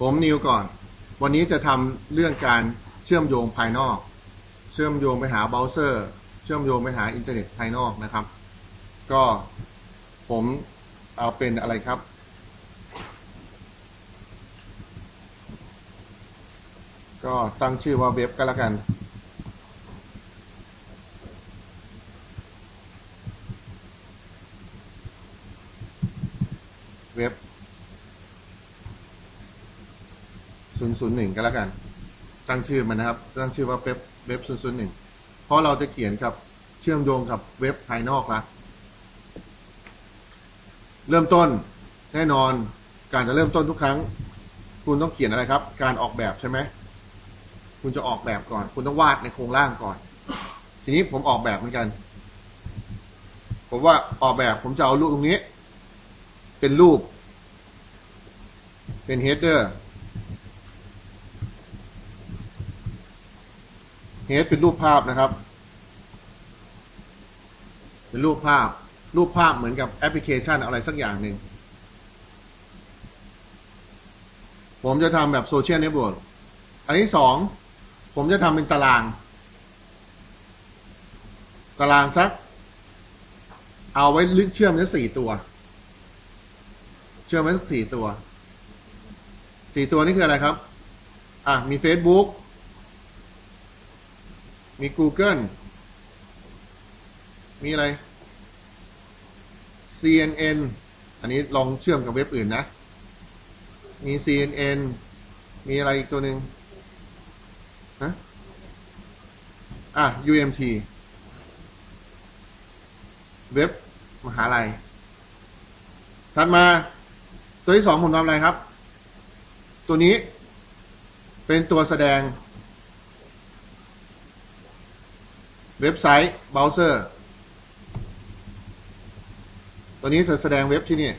ผมนิวก่อน วันนี้จะทำเรื่องการเชื่อมโยงภายนอก เชื่อมโยงไปหาเบราว์เซอร์ เชื่อมโยงไปหาอินเทอร์เน็ตภายนอกนะครับ ก็ผมเอาเป็นอะไรครับ ก็ตั้งชื่อว่าเว็บก็แล้วกันเว็บ 001ก็แล้วกัน ตั้งชื่อมันนะครับ ตั้งชื่อว่าเว็บเว็บ001เพราะเราจะเขียนกับเชื่อมโยงกับเว็บภายนอกละเริ่มต้นแน่นอนการจะเริ่มต้นทุกครั้ง คุณต้องเขียนอะไรครับ การออกแบบใช่ไหมคุณจะออกแบบก่อน คุณต้องวาดในโครงร่างก่อน ทีนี้ผมออกแบบเหมือนกัน ผมว่าออกแบบผมจะเอารูปตรงนี้ เป็นรูป เป็น header head เป็นรูปภาพนะครับ เป็นรูปภาพ รูปภาพเหมือนกับแอปพลิเคชันอะไรสักอย่างหนึ่ง ผมจะทำแบบโซเชียลเน็ตเวิร์กอันที่สองผมจะทำเป็นตาราง ตารางสัก เอาไว้ลึกเชื่อมได้สี่ตัว เชื่อมไว้สักสี่ตัว สี่ตัวนี่คืออะไรครับ อะ มี Facebook มี Google มีอะไร CNN อันนี้ลองเชื่อมกับเว็บอื่นนะ มี CNN มีอะไรอีกตัวหนึ่งฮะอะ UMT เว็บมหาลัย ถัดมาตัวที่สองผมทำอะไรครับ ตัวนี้เป็นตัวแสดง เว็บไซต์เบราว์เซอร์ ตัวนี้จะแสดงเว็บที่นี่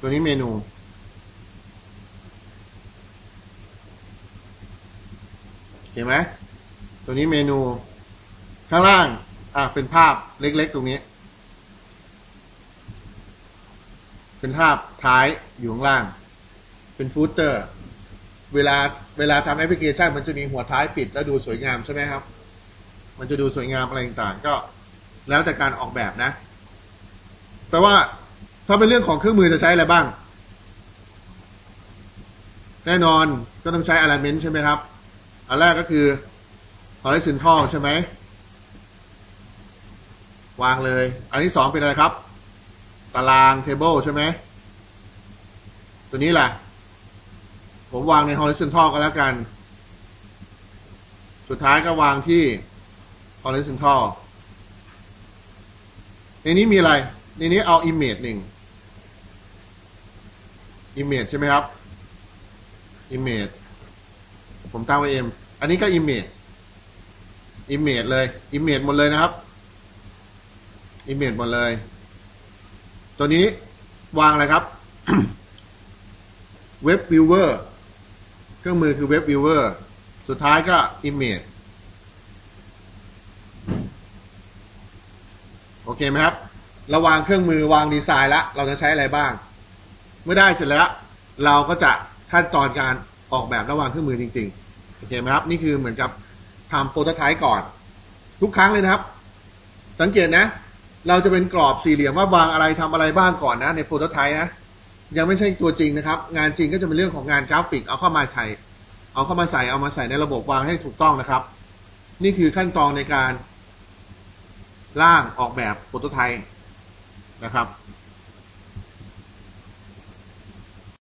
ตัวนี้เมนู เห็นไหม ตัวนี้เมนู ข้างล่าง อะ เป็นภาพเล็กๆ ตรงนี้ เป็นภาพท้ายอยู่ข้างล่าง เป็นฟูตเตอร์ เวลาเวลาทำแอปพลิเคชันมันจะมีหัวท้ายปิดแล้วดูสวยงามใช่ไหมครับ มันจะดูสวยงามอะไรต่างๆ ก็แล้วแต่การออกแบบนะแปลว่าถ้าเป็นเรื่องของเครื่องมือจะใช้อะไรบ้าง แน่นอนก็ต้องใช้ Alignment ใช่ไหมครับ อันแรกก็คือ horizontal ใช่ไหมวางเลย อันที่สองเป็นอะไรครับ ตาราง table ใช่ไหมตัวนี้แหละ ผมวางใน horizontal ก็แล้วกัน สุดท้ายก็วางที่ horizontal ในนี้มีอะไร ในนี้เอา image หนึ่ง image ใช่ไหมครับ image ผมตั้งไว้ m อันนี้ก็ image image เลย image หมดเลยนะครับ image หมดเลย ตัวนี้วางอะไรครับเว็บวิว เครื่องมือคือเว็บวิวเวอร์สุดท้ายก็ Image โอเคไหมครับเราวางเครื่องมือวางดีไซน์แล้ว เราจะใช้อะไรบ้าง เมื่อได้เสร็จแล้ว เราก็จะขั้นตอนการออกแบบระวางเครื่องมือจริงๆ โอเคไหมครับ นี่คือเหมือนกับทำโปรโตไทป์ก่อน ทุกครั้งเลยนะครับ สังเกตนะ เราจะเป็นกรอบสี่เหลี่ยมว่าวางอะไรทำอะไรบ้างก่อนนะ ในโปรโตไทป์นะ ยังไม่ใช่ตัวจริงนะครับ งานจริงก็จะเป็นเรื่องของงานกราฟิก เอาเข้ามาใช้เอาเข้ามาใส่เอามาใส่ในระบบวางให้ถูกต้องนะครับ นี่คือขั้นตอนในการร่างออกแบบโปรโตไทป์นะครับ